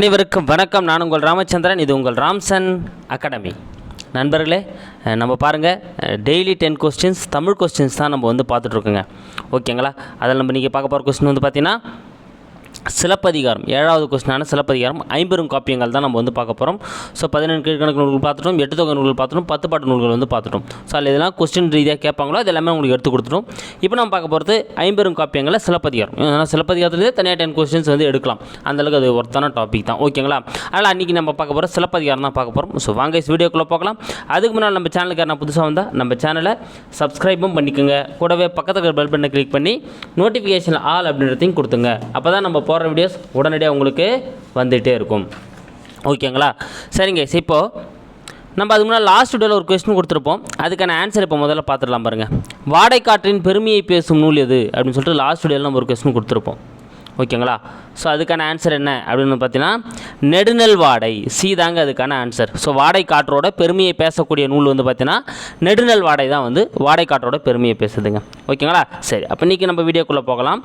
அனைவருக்கும் வணக்கம். நான் உங்கள் ராமச்சந்திரன் இது உங்கள் ராம்சன் அகாடமி. நண்பர்களே நம்ம பாருங்கள் daily ten questions Tamil questions தான் நம்ம வந்து பார்த்துட்ருக்கோங்க ஓகேங்களா? அதில் நம்ம நீங்கள் பார்க்க போகிற கொஸ்டின் வந்து பார்த்தீங்கன்னா சிலப்பதிகாரம் ஏழாவது கொஸ்டினான சிலப்பதிகாரம் ஐம்பெரும் காப்பியங்கள் தான் நம்ம வந்து பார்க்க போகிறோம் ஸோ பதினெண்டு கீழ்கணக்கு நூல்கள் பார்த்துட்டோம் எட்டு தொகை நூல்கள் பார்த்துட்டோம் பத்து பாட்டு நூல்கள் வந்து பார்த்துட்டோம். ஸோ அதில் இதெல்லாம் கொஸ்டின் ரீதியாக கேட்பாங்களோ அது எல்லாமே உங்களுக்கு எடுத்து கொடுத்துட்டோம் இப்போ நம்ம பார்க்க போகிறது ஐம்பெரும் காப்பியங்களில் சிலப்பதிகாரம். ஏன்னா சிலப்பதிகாரத்துலேயே தனியாக டென் கொஸ்டின்ஸ் வந்து எடுக்கலாம். அந்தளவுக்கு அது ஒருத்தான டாபிக் தான். ஓகேங்களா அதனால் அன்றைக்கி நம்ம பார்க்க போகிற சிலப்பதிகாரம் தான் பார்க்க போகிறோம் ஸோ வாங்க வீடியோக்குள்ளே பார்க்கலாம் அதுக்கு முன்னால் நம்ம சேனலுக்கு நான் புதுசாக வந்தால் நம்ம சேனலை சப்ஸ்கிரைபும் பண்ணிக்கோங்க. கூடவே பக்கத்தில் பெல் பட்டனை கிளிக் பண்ணி நோட்டிஃபிகேஷன் ஆல் அப்படின்றதையும் கொடுத்துங்க அப்போ தான் நம்ம போடுற வீடியோஸ் உடனடியாக உங்களுக்கு வந்துகிட்டே இருக்கும். ஓகேங்களா? சரிங்க இப்போது நம்ம அதுக்கு முன்னாடி லாஸ்ட் வீடியோவில் ஒரு கொஸ்டின் கொடுத்துருப்போம். அதுக்கான ஆன்சர் இப்போ முதல்ல பார்த்துடலாம் பாருங்கள் வாடைக்காற்றின் பெருமையை பேசும் நூல் எது? அப்படின்னு சொல்லிட்டு லாஸ்ட் வீடியோவில் நம்ம ஒரு கொஸ்டின் கொடுத்துருப்போம். ஓகேங்களா? ஸோ அதுக்கான ஆன்சர் என்ன? அப்படின்னு பார்த்தீங்கன்னா நெடுநெல் வாடை. சி தாங்க அதுக்கான ஆன்சர் ஸோ வாடை காற்றோட பெருமையை பேசக்கூடிய நூல் வந்து பார்த்தீங்கன்னா நெடுநெல் வாடை தான் வந்து வாடை காற்றோட பெருமையை பேசுதுங்க. ஓகேங்களா? சரி அப்போ இன்றைக்கி நம்ம வீடியோக்குள்ளே போகலாம்.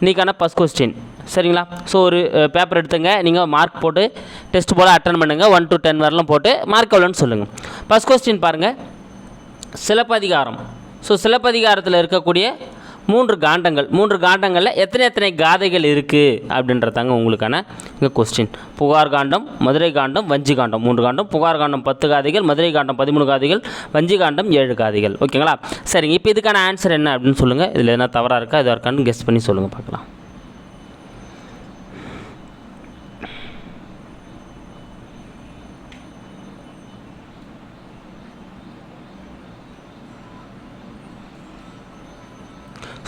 இன்றைக்கான ஃபஸ்ட் கொஸ்டின் சரிங்களா? ஸோ ஒரு பேப்பர் எடுத்துங்க. நீங்கள் மார்க் போட்டு டெஸ்ட் போல் அட்டன் பண்ணுங்கள் ஒன் டு டென் வரலாம் போட்டு மார்க் எவ்வளோன்னு சொல்லுங்கள் ஃபஸ்ட் கொஸ்டின் பாருங்கள் சிலப்பதிகாரம். ஸோ சிலப்பதிகாரத்தில் இருக்கக்கூடிய மூன்று காண்டங்கள். மூன்று காண்டங்களில் எத்தனை எத்தனை காதைகள் இருக்குது அப்படின்றதாங்க உங்களுக்கான இங்கே கொஸ்டின் புகார் காண்டம் மதுரை காண்டம் வஞ்சி காண்டம். மூன்று காண்டம் புகார் காண்டம் பத்து காதைகள் மதுரை காண்டம் பதிமூணு காதைகள் வஞ்சி காண்டம் ஏழு காதைகள். ஓகேங்களா சரிங்க. இப்போ இதுக்கான ஆன்சர் என்ன அப்படின்னு சொல்லுங்கள் இதில் என்ன தவறாக இருக்கா? இதாக இருக்கான்னு கெஸ்ட் பண்ணி சொல்லுங்கள் பார்க்கலாம்.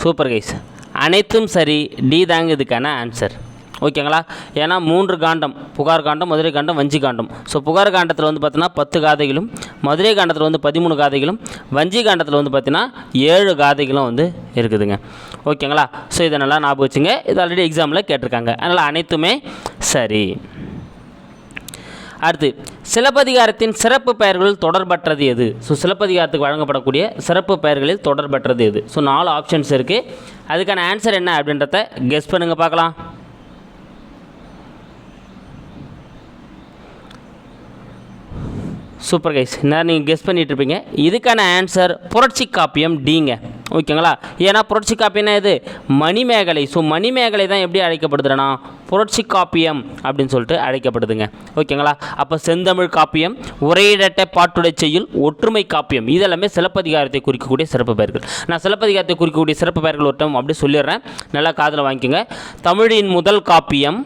சூப்பர் கைஸ் அனைத்தும் சரி டி தாங்க இதுக்கான ஆன்சர் ஓகேங்களா ஏன்னா மூன்று காண்டம். புகார் காண்டம் மதுரை காண்டம் வஞ்சி காண்டம். ஸோ புகார் காண்டத்தில் வந்து பார்த்தீங்கன்னா பத்து காதைகளும் மதுரை காண்டத்தில் வந்து பதிமூணு காதைகளும் வஞ்சி காண்டத்தில் வந்து பார்த்தீங்கன்னா ஏழு காதைகளும் வந்து இருக்குதுங்க. ஓகேங்களா ஸோ இதை நல்லா ஞாபகம் வச்சுங்க. இது ஆல்ரெடி எக்ஸாமில் கேட்டிருக்காங்க. அதனால் அனைத்துமே சரி. அடுத்து சிலப்பதிகாரத்தின் சிறப்பு பெயர்களில் தொடர்பற்றது எது? ஸோ சிலப்பதிகாரத்துக்கு வழங்கப்படக்கூடிய சிறப்பு பெயர்களில் தொடர்பற்றது எது? ஸோ நாலு ஆப்ஷன்ஸ் இருக்குது அதுக்கான ஆன்சர் என்ன அப்படின்றத கெஸ் பண்ணுங்கள் பார்க்கலாம். சூப்பர் கைஸ் நான் நீங்கள் கெஸ் பண்ணிகிட்ருப்பீங்க இருப்பீங்க. இதுக்கான ஆன்சர் புரட்சி காப்பியம் டிங்க ஓகேங்களா? ஏன்னா புரட்சி காப்பியம்னா இது? மணிமேகலை. ஸோ மணிமேகலை தான் எப்படி அழைக்கப்படுதுன்னா புரட்சி காப்பியம் அப்படின்னு சொல்லிட்டு அழைக்கப்படுதுங்க. ஓகேங்களா? அப்போ செந்தமிழ் காப்பியம் உரையிடட்ட பாட்டுடை செய்யுள் ஒற்றுமை காப்பியம். இதெல்லாமே சிலப்பதிகாரத்தை குறிக்கக்கூடிய சிறப்பு பெயர்கள். நான் சிலப்பதிகாரத்தை குறிக்கக்கூடிய சிறப்பு பெயர்கள் ஒரு டைம் சொல்லிடுறேன். நல்லா காதில் வாங்கிக்கோங்க. தமிழின் முதல் காப்பியம்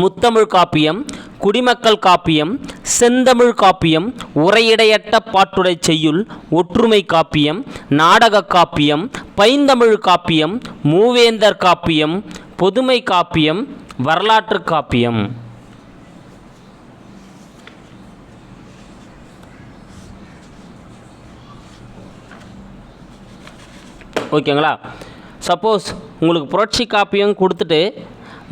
முத்தமிழ் காப்பியம் குடிமக்கள் காப்பியம் செந்தமிழ் காப்பியம் உரையிடையட்ட பாட்டுடை செய்யுள் ஒற்றுமை காப்பியம் நாடக காப்பியம் பைந்தமிழ் காப்பியம் மூவேந்தர் காப்பியம் பொதுமை காப்பியம் வரலாற்று காப்பியம். ஓகேங்களா? சப்போஸ் உங்களுக்கு புரட்சி காப்பியம் கொடுத்துட்டு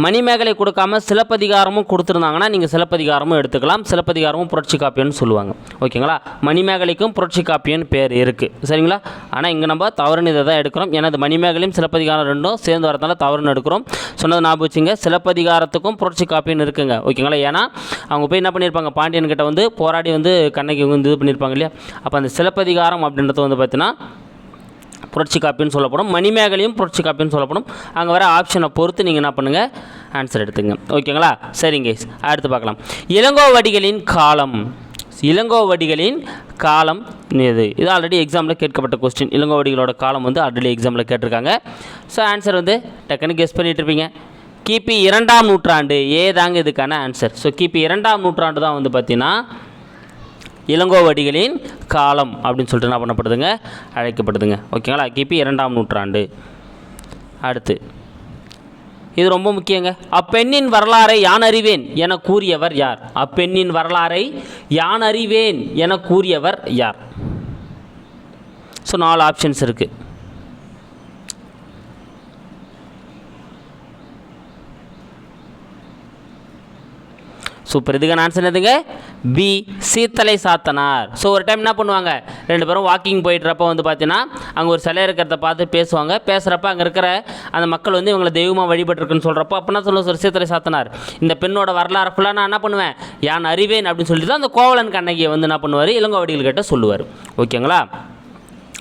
மணிமேகலை கொடுக்காம சிலப்பதிகாரமும் கொடுத்துருந்தாங்கன்னா நீங்கள் சிலப்பதிகாரமும் எடுத்துக்கலாம். சிலப்பதிகாரமும் புரட்சி காப்பியம்னு சொல்லுவாங்க. ஓகேங்களா? மணிமேகலைக்கும் புரட்சி காப்பியம்னு பேர் இருக்குது சரிங்களா? ஆனால் இங்கே நம்ம தவறுன்னு இதை தான் எடுக்கிறோம். ஏன்னா அது மணிமேகலையும் சிலப்பதிகாரம் ரெண்டும் சேர்ந்து வரதுனால தவறுன்னு எடுக்கிறோம். சொன்னது ஞாபகம் வச்சுங்க. சிலப்பதிகாரத்துக்கும் புரட்சி காப்பியம்னு இருக்குங்க. ஓகேங்களா? ஏன்னா அவங்க போய் என்ன பண்ணியிருப்பாங்க பாண்டியன்கிட்ட வந்து போராடி வந்து கண்ணகி வந்து இது பண்ணியிருப்பாங்க இல்லையா? அப்போ அந்த சிலப்பதிகாரம் அப்படின்றது வந்து பார்த்தீங்கன்னா புரட்சி காப்பின்னு சொல்லப்படும். மணிமேகலையும் புரட்சி காப்பின்னு சொல்லப்படும். அங்கே வர ஆப்ஷனை பொறுத்து நீங்கள் என்ன பண்ணுங்கள் ஆன்சர் எடுத்துங்க. ஓகேங்களா சரிங்க அடுத்து பார்க்கலாம். இளங்கோவடிகளின் காலம். இளங்கோவடிகளின் காலம் இது. இது ஆல்ரெடி எக்ஸாமில் கேட்கப்பட்ட கொஸ்டின் இளங்கோவடிகளோட காலம் வந்து ஆல்ரெடி எக்ஸாமில் கேட்டிருக்காங்க. ஸோ ஆன்சர் வந்து டக்குன்னு கெஸ் பண்ணிட்டு இருப்பீங்க. கிபி இரண்டாம் நூற்றாண்டு. ஏதாங்க இதுக்கான ஆன்சர் ஸோ கிபி இரண்டாம் நூற்றாண்டு தான் வந்து பார்த்தீங்கன்னா இளங்கோவடிகளின் காலம் அப்படின்னு சொல்லிட்டு என்ன பண்ணப்படுதுங்க? அழைக்கப்படுதுங்க. ஓகேங்களா? கிபி இரண்டாம் நூற்றாண்டு. அடுத்து. இது ரொம்ப முக்கியங்க. அப்பெண்ணின் வரலாறை யான் அறிவேன் என கூறியவர் யார்? அப்பெண்ணின் வரலாறை யான் அறிவேன் என கூறியவர் யார்? ஸோ நாலு ஆப்ஷன்ஸ் இருக்குது சூப்பர் இதுக்கான ஆன்சர் எதுங்க? பி சீத்தலை சாத்தனார். ஸோ ஒரு டைம் என்ன பண்ணுவாங்க? ரெண்டு பேரும் வாக்கிங் போயிட்டுறப்ப வந்து பார்த்தீங்கன்னா அங்கே ஒரு சிலை இருக்கிறத பார்த்து பேசுவாங்க. பேசுகிறப்ப அங்கே இருக்கிற அந்த மக்கள் வந்து இவங்களை தெய்வமாக வழிபட்டிருக்குன்னு சொல்கிறப்போ அப்போ என்ன சொல்லுவோம் ஒரு சீத்தலை சாத்தனார். இந்த பெண்ணோட வரலாறு ஃபுல்லாக நான் என்ன பண்ணுவேன்? யான் அறிவேன் அப்படின்னு சொல்லிட்டு தான் அந்த கோவலன் கண்ணகியை வந்து என்ன பண்ணுவார்? இளங்கோவடிகள் கிட்ட சொல்லுவார். ஓகேங்களா?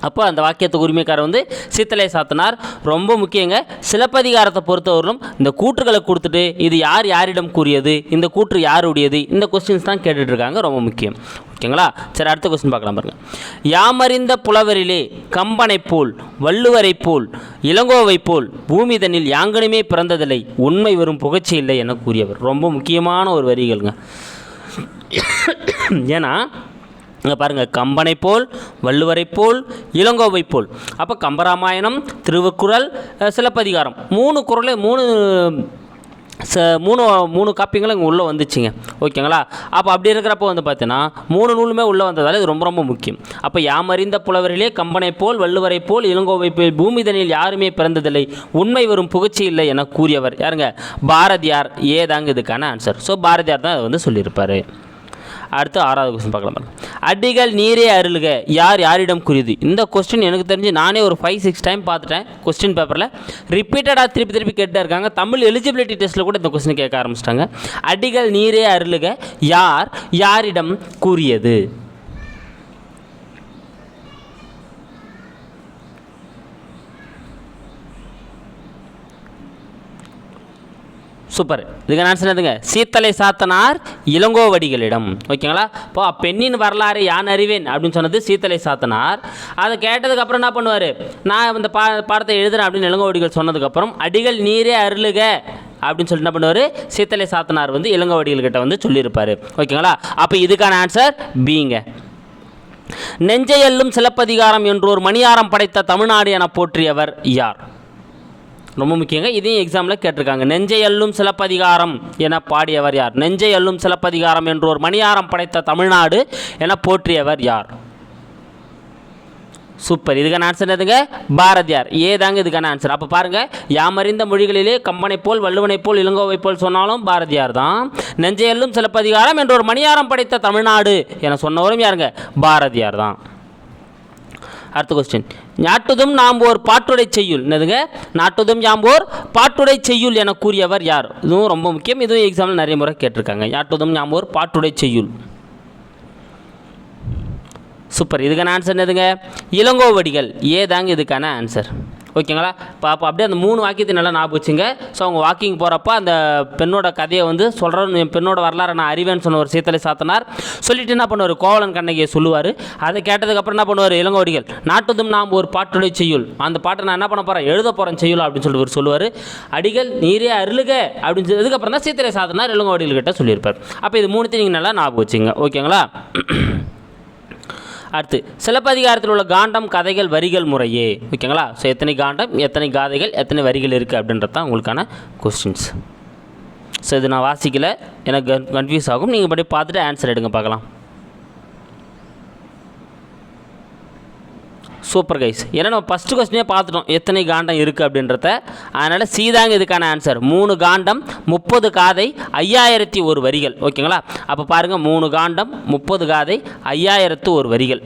அப்போ அந்த வாக்கியத்துக்கு உரிமைக்காரர் வந்து சித்தலை சாத்தனார். ரொம்ப முக்கியங்க சிலப்பதிகாரத்தை பொறுத்தவரையிலும் இந்த கூற்றுகளை கொடுத்துட்டு இது யார் யாரிடம் கூறியது இந்த கூற்று யாருடையது இந்த கொஸ்டின்ஸ் தான் கேட்டுட்ருக்காங்க ரொம்ப முக்கியம். ஓகேங்களா? சரி அடுத்த கொஸ்டின் பார்க்கலாம் பாருங்க. யாமறிந்த புலவரிலே கம்பனைப் போல் வள்ளுவரை போல் இளங்கோவைப் போல் பூமிதனில் யாங்கனுமே பிறந்ததில்லை உண்மை வரும் புகழ்ச்சி இல்லை என கூறியவர். ரொம்ப முக்கியமான ஒரு வரிகள்ங்க. ஏன்னா இங்கே பாருங்கள் கம்பனை போல் வள்ளுவரை போல் இளங்கோவை போல் அப்போ கம்பராமாயணம் திருவக்குறள் சிலப்பதிகாரம். மூணு குறளே மூணு ச மூணு மூணு காப்பியங்களும் இங்கே உள்ளே வந்துச்சுங்க. ஓகேங்களா? அப்போ அப்படி இருக்கிறப்போ வந்து பார்த்தீங்கன்னா மூணு நூலுமே உள்ளே வந்ததால் இது ரொம்ப ரொம்ப முக்கியம். அப்போ யாமறிந்த புலவரிலே கம்பனை போல் வள்ளுவரை போல் இளங்கோவை போல் பூமிதனில் யாருமே பிறந்ததில்லை உண்மை வரும் புகழ்ச்சி இல்லை என கூறியவர் யாருங்க? பாரதியார். ஏதாங்க இதுக்கான ஆன்சர் ஸோ பாரதியார் தான் அதை வந்து சொல்லியிருப்பார். அடுத்து ஆறாவது கொஸ்டின் பார்க்கலாம் அடிகள் நீரே அருளுக யார் யாரிடம் கூறியது இந்த கொஸ்டின் எனக்கு தெரிஞ்சு நானே ஒரு ஃபைவ் சிக்ஸ் டைம் பார்த்துட்டேன் கொஸ்டின் பேப்பரில் ரிப்பீட்டடாக திருப்பி திருப்பி கேட்டு இருக்காங்க. தமிழ் எலிஜிபிலிட்டி டெஸ்ட்டில் கூட இந்த கொஸ்டின் கேட்க ஆரம்பிச்சிட்டாங்க. அடிகள் நீரே அருளுக யார் யாரிடம் கூறியது? சூப்பர். இதுக்கு ஆன்சர் எதுங்க? சீத்தலை சாத்தனார் இளங்கோவடிகளிடம். ஓகேங்களா? இப்போ பெண்ணின் வரலாறு யான் அறிவேன்? அப்படின்னு சொன்னது சீத்தலை சாத்தனார். அதை கேட்டதுக்கப்புறம் என்ன பண்ணுவார்? நான் இந்த பா பாடத்தை எழுதுறேன் அப்படின்னு இளங்கோவடிகள் சொன்னதுக்கப்புறம் அடிகள் நீரே அருளுக. அப்படின்னு சொல்லி என்ன பண்ணுவார்? சீத்தலை சாத்தனார் வந்து இளங்கோவடிகள்கிட்ட வந்து சொல்லியிருப்பார். ஓகேங்களா? அப்போ இதுக்கான ஆன்சர் பீங்க. நெஞ்சையல்லும் சிலப்பதிகாரம் என்றோர் மணியாரம் படைத்த தமிழ்நாடு என போற்றியவர் யார்? ரொம்ப முக்கியங்க. இதையும் எக்ஸாமில் கேட்டிருக்காங்க. நெஞ்சை அள்ளும் சிலப்பதிகாரம் என பாடியவர் யார்? நெஞ்சை அள்ளும் சிலப்பதிகாரம் என்று ஒரு மணியாரம் படைத்த தமிழ்நாடு என போற்றியவர் யார்? சூப்பர். இதுக்கான ஆன்சர் எதுங்க பாரதியார் ஏதாங்க இதுக்கான ஆன்சர் அப்போ பாருங்கள் யாமறிந்த மொழிகளிலே கம்பனை போல் வள்ளுவனை போல் இளங்கோவை போல் சொன்னாலும் பாரதியார் தான்? நெஞ்சையல்லும் சிலப்பதிகாரம் என்ற ஒரு மணியாரம் படைத்த தமிழ்நாடு என சொன்னவரும் யாருங்க? பாரதியார் தான். அடுத்த கொஸ்டின் நாட்டுதும் நாம் ஓர் பாட்டுடை செய்யுள். என்னதுங்க? நாட்டுதும் யாம்போர் பாட்டுடை செய்யுள் என கூறியவர் யார்? இதுவும் ரொம்ப முக்கியம். இதுவும் எக்ஸாமில் நிறைய முறை கேட்டிருக்காங்க. நாட்டுதும் ஓர் பாட்டுடை செய்யுள். சூப்பர் இதுக்கான ஆன்சர் என்னதுங்க? இளங்கோவடிகள். ஏதாங்க இதுக்கான ஆன்சர் ஓகேங்களா? இப்போ அப்போ அப்படியே அந்த மூணு வாக்கியத்தை நல்லா ஞாபகம் வச்சுங்க. ஸோ அவங்க வாக்கிங் போகிறப்ப அந்த பெண்ணோட கதையை வந்து சொல்கிற பெண்ணோட வரலாறு நான் அறிவேன்னு சொன்ன ஒரு சீத்தலை சாத்தனார். சொல்லிட்டு என்ன பண்ணுவார்? கோவலன் கண்ணகியை சொல்லுவார். அதை கேட்டதுக்கப்புறம் என்ன பண்ணுவார்? இளங்கோடிகள் நாட்டுதும் நாம் ஒரு பாட்டுடைய செய்யுள். அந்த பாட்டை நான் என்ன பண்ண போகிறேன் எழுத போகிறேன் செய்யுள் அப்படின்னு சொல்லிட்டு ஒரு சொல்லுவார். அடிகள் நீரே அருளுக. அப்படின்னு சொல்லதுக்கப்புறம் தான் சீத்தலை சாத்தனார் இளங்கோடிகள் கிட்ட சொல்லியிருப்பார். அப்போ இது மூணுத்தையும் நீங்கள் நல்லா ஞாபகம் வச்சுங்க. ஓகேங்களா? அடுத்து சிலப்பதிகாரத்தில் உள்ள காண்டம் கதைகள் வரிகள் முறையே. ஓகேங்களா? ஸோ எத்தனை காண்டம் எத்தனை காதைகள் எத்தனை வரிகள் இருக்குது அப்படின்றது தான் உங்களுக்கான கொஸ்டின்ஸ் ஸோ இது நான் வாசிக்கல. எனக்கு கன்ஃபியூஸ் ஆகும். நீங்கள் படி பார்த்துட்டு ஆன்சர் எடுங்க பார்க்கலாம். சூப்பர் கைஸ் ஏன்னா நம்ம ஃபஸ்ட்டு கொஸ்டினே பார்த்துட்டோம். எத்தனை காண்டம் இருக்குது அப்படின்றத. அதனால் சீதாங்க இதுக்கான ஆன்சர் மூணு காண்டம் முப்பது காதை ஐயாயிரத்தி ஒரு வரிகள். ஓகேங்களா? அப்போ பாருங்கள் மூணு காண்டம் முப்பது காதை ஐயாயிரத்து ஒரு வரிகள்.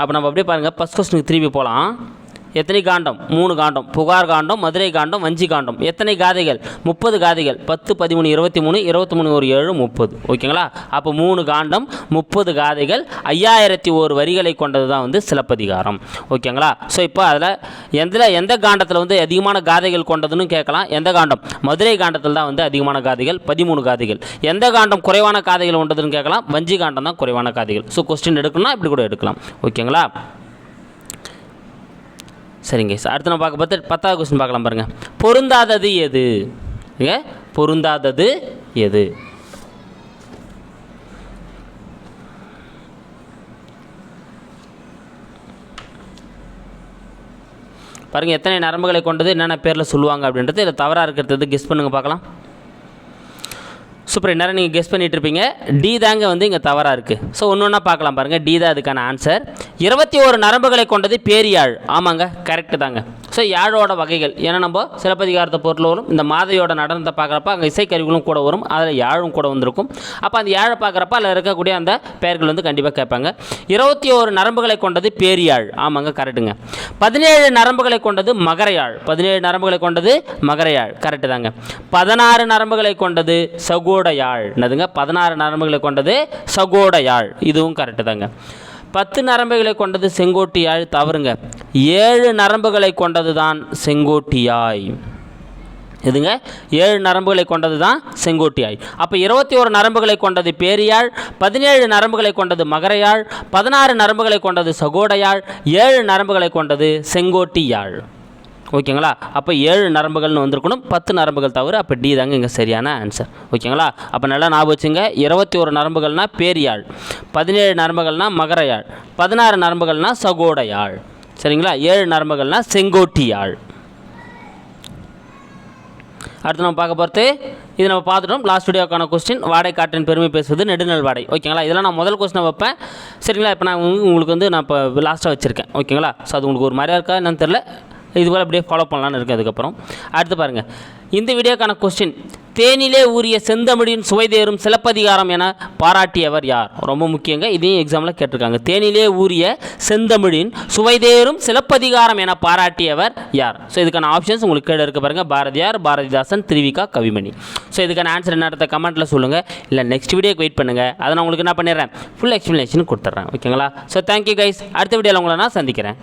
அப்போ நம்ம அப்படியே பாருங்கள் ஃபஸ்ட் கொஸ்டினுக்கு திரும்பி போகலாம் எத்தனை காண்டம்? மூணு காண்டம். புகார் காண்டம் மதுரை காண்டம் வஞ்சி காண்டம். எத்தனை காதைகள்? முப்பது காதைகள். பத்து பதிமூணு இருபத்தி மூணு இருபத்தி மூணு ஒரு ஏழு முப்பது. ஓகேங்களா? அப்போ மூணு காண்டம் முப்பது காதைகள் ஐயாயிரத்தி ஒரு வரிகளை கொண்டது தான் வந்து சிலப்பதிகாரம். ஓகேங்களா? ஸோ இப்போ அதில் எந்த எந்த காண்டத்தில் வந்து அதிகமான காதைகள் கொண்டதுன்னு கேட்கலாம். எந்த காண்டம்? மதுரை காண்டத்தில் தான் வந்து அதிகமான காதைகள் பதிமூணு காதைகள். எந்த காண்டம் குறைவான காதைகள் கொண்டதுன்னு கேட்கலாம். வஞ்சி காண்டம் தான் குறைவான காதைகள். ஸோ கொஸ்டின் எடுக்கணும்னா இப்படி கூட எடுக்கலாம். ஓகேங்களா? சரிங்க. சார் அடுத்து நம்ம பார்க்க பார்த்து பத்தாவது கொஸ்டின் பார்க்கலாம் பாருங்கள் பொருந்தாதது எது? பொருந்தாதது எது? பாருங்கள் எத்தனை நரம்புகளை கொண்டது என்னென்ன பேரில் சொல்லுவாங்க அப்படின்றது இதில் தவறாக இருக்கிறது கெஸ் பண்ணுங்க பார்க்கலாம். சூப்பர் நேரம் நீங்கள் கெஸ் பண்ணிட்டு இருப்பீங்க. டி தாங்க வந்து இங்கே தவறாக இருக்குது ஸோ ஒன்று ஒன்றா பார்க்கலாம் பாருங்கள் டி தான் அதுக்கான ஆன்சர் இருபத்தி ஒரு நரம்புகளை கொண்டது பேரியாழ். ஆமாங்க கரெக்டு தாங்க. ஸோ யாழோட வகைகள். ஏன்னா நம்ம சிலப்பதிகாரத்தை பொருள் வரும். இந்த மாதையோட நடனத்தை பார்க்குறப்ப அங்கே இசைக்கருவிகளும் கூட வரும். அதில் யாழும் கூட வந்திருக்கும். அப்போ அந்த யாழை பார்க்குறப்ப அதில் இருக்கக்கூடிய அந்த பெயர்கள் வந்து கண்டிப்பாக கேட்பாங்க. இருபத்தி ஒரு நரம்புகளை கொண்டது பேரியாழ். ஆமாங்க கரெக்டுங்க பதினேழு நரம்புகளை கொண்டது மகரையாழ். பதினேழு நரம்புகளை கொண்டது மகரையாழ். கரெக்டு தாங்க. பதினாறு நரம்புகளை கொண்டது சகோடையாள். என்னதுங்க? பதினாறு நரம்புகளை கொண்டது சகோடையாள். இதுவும் கரெக்டு தாங்க. பத்து நரம்புகளை கொண்டது செங்கோட்டியாழ் தவறுங்க. ஏழு நரம்புகளை கொண்டது தான் செங்கோட்டியாய். இதுங்க? ஏழு நரம்புகளை கொண்டது தான் செங்கோட்டியாய். அப்போ இருபத்தி ஒரு நரம்புகளை கொண்டது பேரியாழ் பதினேழு நரம்புகளை கொண்டது மகரையாழ் பதினாறு நரம்புகளை கொண்டது சகோடையாழ் ஏழு நரம்புகளை கொண்டது செங்கோட்டியாழ் ஓகேங்களா? அப்போ ஏழு நரம்புகள்னு வந்திருக்கணும். பத்து நரம்புகள் தவிர அப்போ டி தாங்க இங்கே சரியான ஆன்சர் ஓகேங்களா? அப்போ நல்லா ஞாபகம் வச்சுங்க. இருபத்தி ஒரு நரம்புகள்னா பேரியாழ் பதினேழு நரம்புகள்னா மகரையாழ் பதினாறு நரம்புகள்னா சகோடையாழ் சரிங்களா? ஏழு நரம்புகள்னா செங்கோட்டியாழ் அடுத்து நம்ம பார்க்க போகிறது இது நம்ம பார்த்துட்டோம். லாஸ்ட் வீடியோக்கான கொஸ்டின் வாடகை காற்றின் பெருமை பேசுவது நெடுநல் வாடை. ஓகேங்களா? இதெல்லாம் நான் முதல் கொஸ்டினை வைப்பேன். சரிங்களா? இப்போ நான் உங்களுக்கு வந்து நான் இப்போ லாஸ்ட்டாக வச்சுருக்கேன். ஓகேங்களா? ஸோ அது உங்களுக்கு ஒரு மாதிரியாக இருக்கா? என்னன்னு தெரில இது போல் அப்படியே ஃபாலோ பண்ணலான்னு இருக்குது அதுக்கப்புறம். அடுத்து பாருங்கள் இந்த வீடியோக்கான கொஸ்டின் தேனிலே ஊறிய செந்தமிழின் சுவைதேறும் சிலப்பதிகாரம் என பாராட்டியவர் யார்? ரொம்ப முக்கியங்க இதையும் எக்ஸாமில் கேட்டிருக்காங்க. தேனிலே ஊறிய செந்தமிழின் சுவைதேறும் சிலப்பதிகாரம் என பாராட்டியவர் யார்? ஸோ இதுக்கான ஆப்ஷன்ஸ் உங்களுக்கு கீழே இருக்க பாருங்கள் பாரதியார் பாரதிதாசன் திருவிகா கவிமணி. ஸோ இதுக்கான ஆன்சர் என்னத்த கமெண்ட்டில் சொல்லுங்கள் இல்லை நெக்ஸ்ட் வீடியோக்கு வெயிட் பண்ணுங்கள் அதை நான் உங்களுக்கு என்ன பண்ணிடுறேன். ஃபுல் எக்ஸ்ப்ளனேஷன் கொடுத்துட்றேன். ஓகேங்களா ஸோ தேங்க்யூ கைஸ் அடுத்த வீடியோவில் உங்களை நான் சந்திக்கிறேன்.